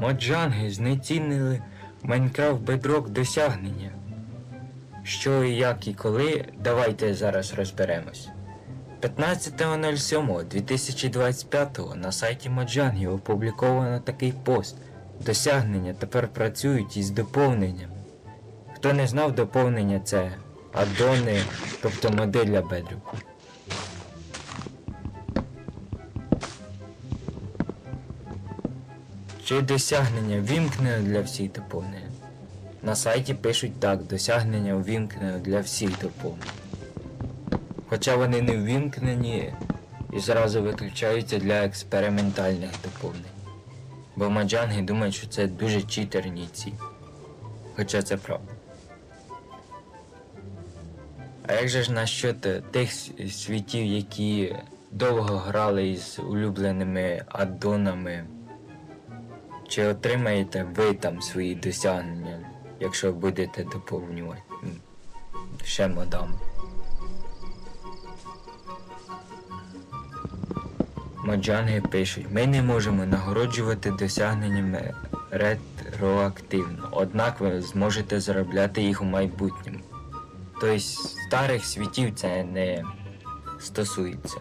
Моджанги знецінили Майнкрафт Bedrock досягнення. Що і як і коли, давайте зараз розберемось. 15.07.2025 на сайті Моджанги опубліковано такий пост. Досягнення тепер працюють із доповненнями. Хто не знав, доповнення це аддони, тобто модель для бедрюку. Чи досягнення вімкнено для всіх доповнень? На сайті пишуть так, досягнення увімкнено для всіх доповнень. Хоча вони не ввімкнені і зразу виключаються для експериментальних доповнень. Бо маджанги думають, що це дуже читерні ці. Хоча це правда. А як же ж насчет тих світів, які довго грали із улюбленими аддонами? Чи отримаєте ви там свої досягнення, якщо будете доповнювати ще модами? Моджанги пишуть, ми не можемо нагороджувати досягненнями ретроактивно, однак ви зможете заробляти їх у майбутньому. Тобто старих світів це не стосується.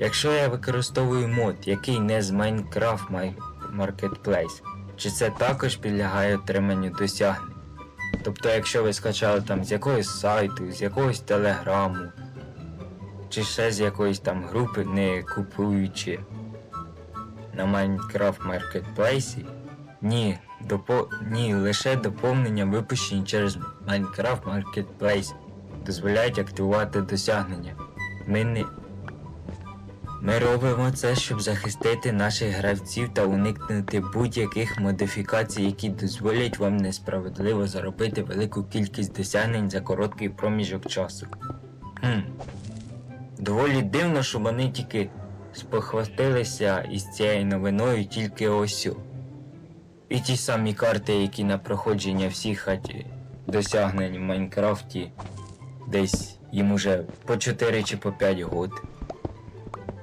Якщо я використовую мод, який не з Minecraft Marketplace, чи це також підлягає отриманню досягнень? Тобто, якщо ви скачали там з якогось сайту, з якогось телеграму, чи ще з якоїсь там групи, не купуючи на Minecraft Marketplace, ні, допо... ні, лише доповнення випущені через Minecraft Marketplace дозволяють активувати досягнення. Ми не ми робимо це, щоб захистити наших гравців та уникнути будь-яких модифікацій, які дозволять вам несправедливо заробити велику кількість досягнень за короткий проміжок часу. Хм. Доволі дивно, що вони тільки спохвастилися із цією новиною тільки ось. І ті самі карти, які на проходження всіх досягнень в Майнкрафті, десь їм уже по 4 чи по 5 год.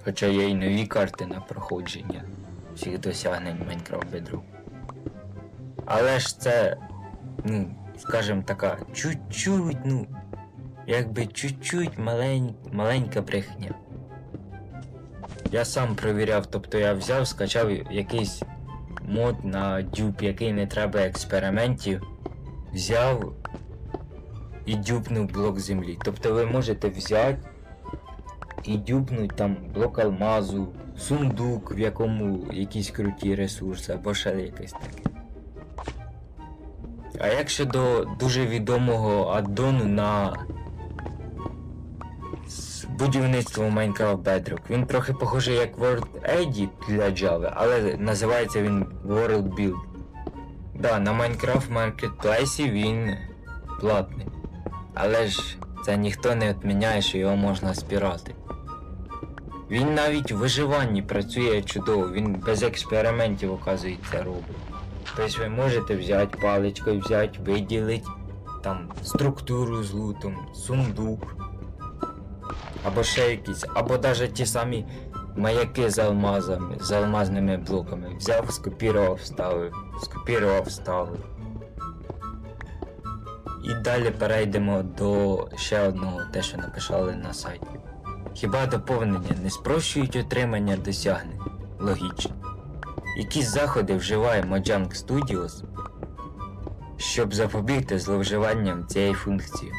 Хоча є й нові карти на проходження всіх досягнень Minecraft Bedrock. Але ж це, ну, скажімо така, чуть-чуть, ну, якби чуть-чуть малень, маленька брехня. Я сам провіряв, тобто я взяв, скачав якийсь мод на дюб, який не треба експериментів, взяв і дюбнув блок землі. Тобто ви можете взяти і дюбнуть там блок алмазу, сундук, в якому якісь круті ресурси або ще якесь таке. А як щодо дуже відомого аддону на будівництво Minecraft Bedrock? Він трохи похожий як World Edit для Java, але називається він World Build. Да, на Minecraft Marketplace він платний. Але ж це ніхто не відміняє, що його можна спірати. Він навіть в виживанні працює чудово, він без експериментів, оказується, робить. Тобто ви можете взяти паличкою, взяти, виділити там структуру з лутом, сундук. Або ще якісь, або навіть ті самі маяки з алмазами, з алмазними блоками. Взяв, скопірував, вставив, скопірував, вставив. І далі перейдемо до ще одного, те, що написали на сайті. Хіба доповнення не спрощують отримання досягнень? Логічно. Які заходи вживає Mojang Studios, щоб запобігти зловживанням цієї функції?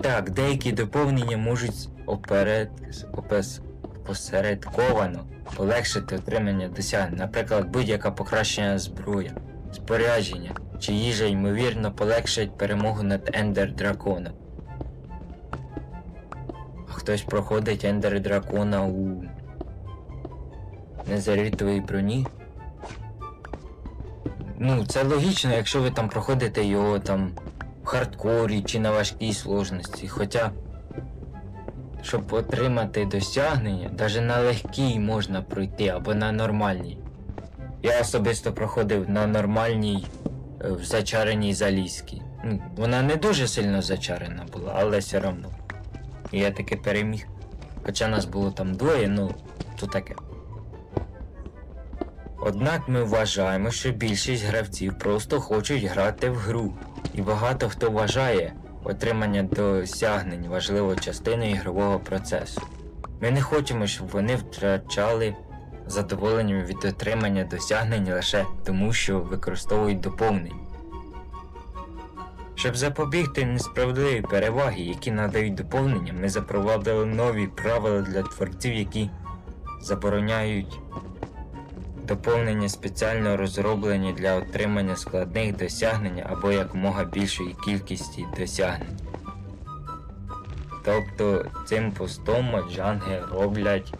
Так, деякі доповнення можуть оперед... опес... посередковано полегшити отримання досягнень, наприклад, будь-яка покращена зброя, спорядження чи їжа ймовірно полегшать перемогу над Ендер Драконом. Хтось проходить Ендер Дракона у незарітовій броні. Ну, це логічно, якщо ви там проходите його там в хардкорі чи на важкій сложності. Хоча, щоб отримати досягнення, навіть на легкій можна пройти або на нормальній. Я особисто проходив на нормальній е, в зачареній залізці. Ну, вона не дуже сильно зачарена була, але все одно. І я таки переміг. Хоча нас було там двоє, ну, то таке. Однак ми вважаємо, що більшість гравців просто хочуть грати в гру, і багато хто вважає отримання досягнень важливою частиною ігрового процесу. Ми не хочемо, щоб вони втрачали задоволення від отримання досягнень лише тому, що використовують доповнення. Щоб запобігти несправедливій переваги, які надають доповнення, ми запровадили нові правила для творців, які забороняють доповнення спеціально розроблені для отримання складних досягнень або якомога більшої кількості досягнень. Тобто цим постом моджанги роблять,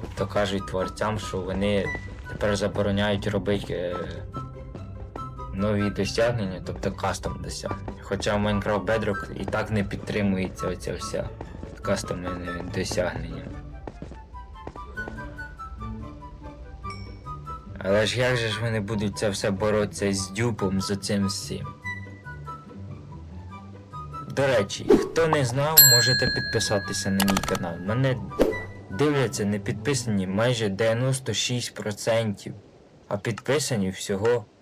тобто кажуть творцям, що вони тепер забороняють робити е, нові досягнення, тобто кастом досягнення. Хоча Minecraft Bedrock і так не підтримується оця вся кастомне досягнення. Але ж як же ж вони будуть це все боротися з дюпом за цим всім? До речі, хто не знав, можете підписатися на мій канал. Мене дивляться не підписані майже 96%, а підписані всього 4,5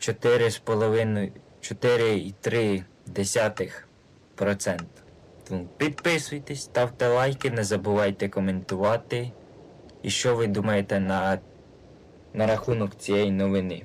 4,3%. Тому підписуйтесь, ставте лайки, не забувайте коментувати. І що ви думаєте на, на рахунок цієї новини?